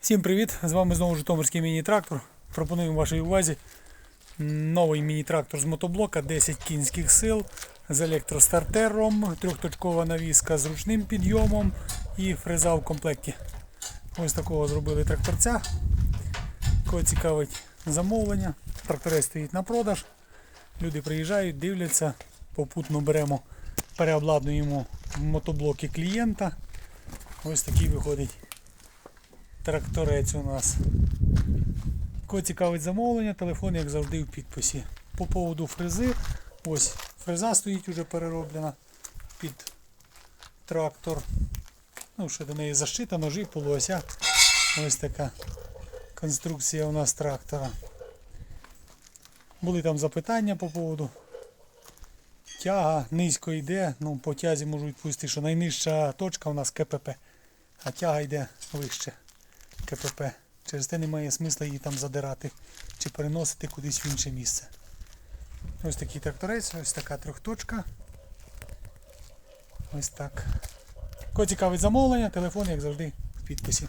Всім привіт! З вами знову Житомирський міні-трактор. Пропонуємо вашій увазі новий міні-трактор з мотоблока 10 кінських сил з електростартером, трьохточкова навіска з ручним підйомом і фреза в комплекті. Ось такого зробили тракторця. Кого цікавить замовлення. Тракторець стоїть на продаж. Люди приїжджають, дивляться, попутно беремо, переобладнуємо мотоблоки клієнта. Ось такий виходить тракторець у нас. Кого цікавить замовлення, телефон, як завжди, в підписі. По поводу фрези, ось фреза стоїть уже перероблена під трактор. Ну, ще до неї защита, ножі, полуося. Ось така конструкція у нас трактора. Були там запитання по поводу. Тяга низько йде, ну по тязі можу відповісти, що найнижча точка у нас КПП, а тяга йде вище. КПП. Через те немає смисла її там задирати чи переносити кудись в інше місце. Ось такий тракторець, ось така трьохточка. Ось так. Кого цікавить замовлення, телефон, як завжди, в підписі.